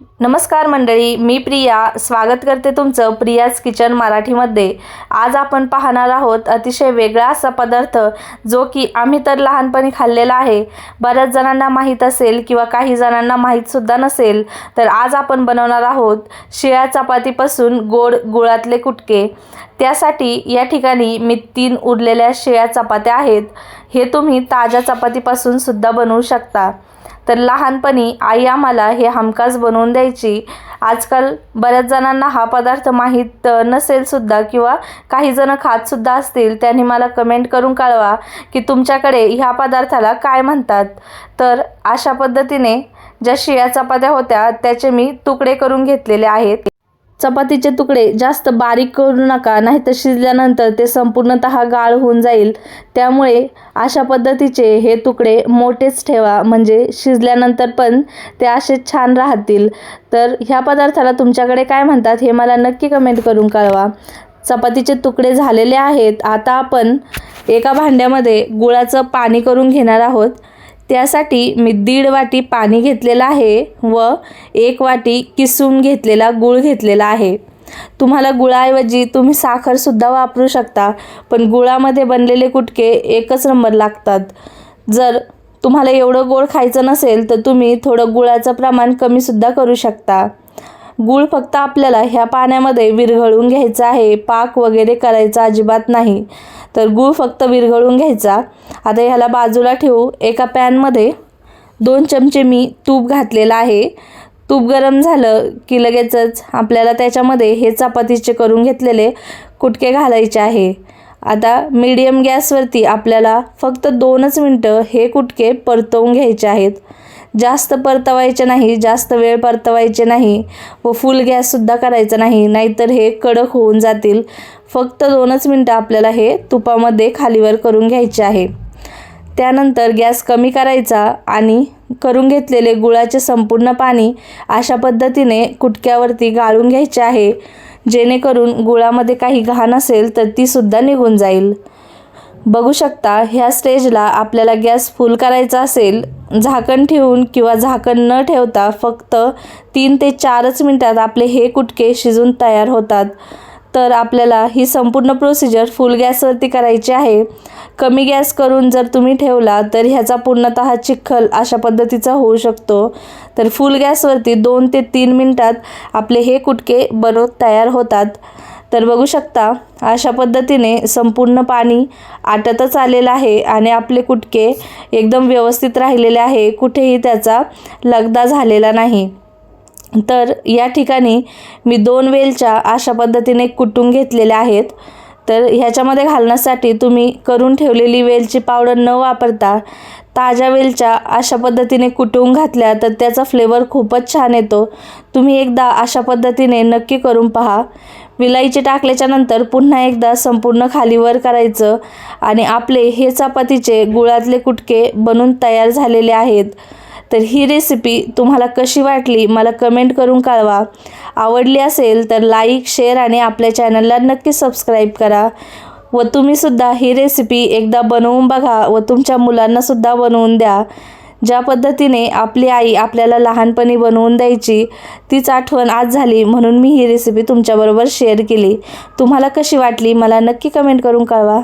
नमस्कार मंडळी मी प्रिया. स्वागत करते तुमचं प्रियाज किचन मराठीमध्ये. आज आपण पाहणार आहोत अतिशय वेगळा असा पदार्थ जो की आम्ही तर लहानपणी खाल्लेला आहे. बऱ्याच जणांना माहीत असेल किंवा काही जणांना माहीतसुद्धा नसेल तर आज आपण बनवणार आहोत शिळ्या चपातीपासून गोड गुळातले कुटके. त्यासाठी या ठिकाणी मी तीन उरलेल्या शिळ्या चपात्या आहेत. हे तुम्ही ताज्या चपातीपासून सुद्धा बनवू शकता. तर लहानपणी आई आम्हाला हे हमखास बनवून द्यायची. आजकाल बऱ्याच जणांना हा पदार्थ माहीत नसेलसुद्धा किंवा काही जणं खातसुद्धा असतील त्यांनी मला कमेंट करून कळवा की तुमच्याकडे ह्या पदार्थाला काय म्हणतात. तर अशा पद्धतीने ज्या शिळ्या चपात्या होत्या त्याचे मी तुकडे करून घेतलेले आहेत. चपातीचे तुकडे जास्त बारीक करू नका नाहीतर शिजल्यानंतर ते संपूर्णतः गाळ होऊन जाईल. त्यामुळे अशा पद्धतीचे हे तुकडे मोठेच ठेवा म्हणजे शिजल्यानंतर पण ते असे छान राहतील. तर ह्या पदार्थाला तुमच्याकडे काय म्हणतात हे मला नक्की कमेंट करून कळवा. चपातीचे तुकडे झालेले आहेत. आता आपण एका भांड्यामध्ये गुळाचं पाणी करून घेणार आहोत. त्यासाठी मी दीड वाटी पाणी घेतलेलं आहे व एक वाटी किसून घेतलेला गूळ घेतलेला आहे. तुम्हाला गुळाऐवजी तुम्ही साखरसुद्धा वापरू शकता पण गुळामध्ये बनलेले कुटके एकच नंबर लागतात. जर तुम्हाला एवढं गोड खायचं नसेल तर तुम्ही थोडं गुळाचं प्रमाण कमीसुद्धा करू शकता. गूळ फक्त आपल्याला ह्या पाण्यामध्ये विरघळून घ्यायचा आहे. पाक वगैरे करायचा अजिबात नाही. तर गूळ फक्त विरघळून घ्यायचा. आता ह्याला बाजूला ठेवू. एका पॅनमध्ये दोन चमचे मी तूप घातलेलं आहे. तूप गरम झालं की लगेचच आपल्याला त्याच्यामध्ये हे चपातीचे करून घेतलेले कुटके घालायचे आहे. आता मीडियम गॅसवरती आपल्याला फक्त दोनच मिनटं हे कुटके परतवून घ्यायचे आहेत. जास्त परतवायचे नाही जास्त वेळ परतवायचे नाही व फुल गॅससुद्धा करायचा नाही नाहीतर हे कडक होऊन जातील. फक्त दोनच मिनटं आपल्याला हे तुपामध्ये खालीवर करून घ्यायचे आहे. त्यानंतर गॅस कमी करायचा आणि करून घेतलेले गुळाचे संपूर्ण पाणी अशा पद्धतीने कुटक्यावरती गाळून घ्यायचे आहे. जेणेकरून गुळामध्ये काही घाण असेल तर तीसुद्धा निघून जाईल. बघू शकता ह्या स्टेजला आपल्याला गॅस फुल करायचा असेल झाकण ठेवून किंवा झाकण न ठेवता फक्त तीन ते चारच मिनटात आपले हे कुटके शिजून तयार होतात. तर आपल्याला ही संपूर्ण प्रोसिजर फुल गॅसवरती करायची आहे. कमी गॅस करून जर तुम्ही ठेवला तर ह्याचा पूर्णतः चिखल अशा पद्धतीचा होऊ शकतो. तर फुल गॅसवरती दोन ते तीन मिनटात आपले हे कुटके बनवत तयार होतात. तर बघू शकता अशा पद्धतीने संपूर्ण पाणी आटतच आलेलं आहे आणि आपले कुटके एकदम व्यवस्थित राहिलेले आहे. कुठेही त्याचा लगदा झालेला नाही. तर या ठिकाणी मी दोन वेलच्या अशा पद्धतीने कुटून घेतलेल्या आहेत. तर ह्याच्यामध्ये घालण्यासाठी तुम्ही करून ठेवलेली वेलची पावडर न वापरता ताज्या वेलच्या अशा पद्धतीने कुटून घातल्या तर त्याचा फ्लेवर खूपच छान येतो. तुम्ही एकदा अशा पद्धतीने नक्की करून पहा. विलाईचे टाकल्याच्या नंतर पुन्हा एकदा संपूर्ण खालीवर करायचं आणि आपले हे चपातीचे गुळातले कुटके बनून तयार झालेले आहेत. तर ही रेसिपी तुम्हाला कशी वाटली मला कमेंट करून कळवा. आवडली असेल तर लाईक शेअर आणि आपल्या चॅनलला नक्की सबस्क्राईब करा. व तुम्हीसुद्धा ही रेसिपी एकदा बनवून बघा व तुमच्या मुलांनासुद्धा बनवून द्या. ज्या पद्धतीने आपली आई आपल्याला लहानपणी बनवून द्यायची तीच आठवण आज झाली म्हणून मी ही रेसिपी तुमच्याबरोबर शेअर केली. तुम्हाला कशी वाटली मला नक्की कमेंट करून कळवा.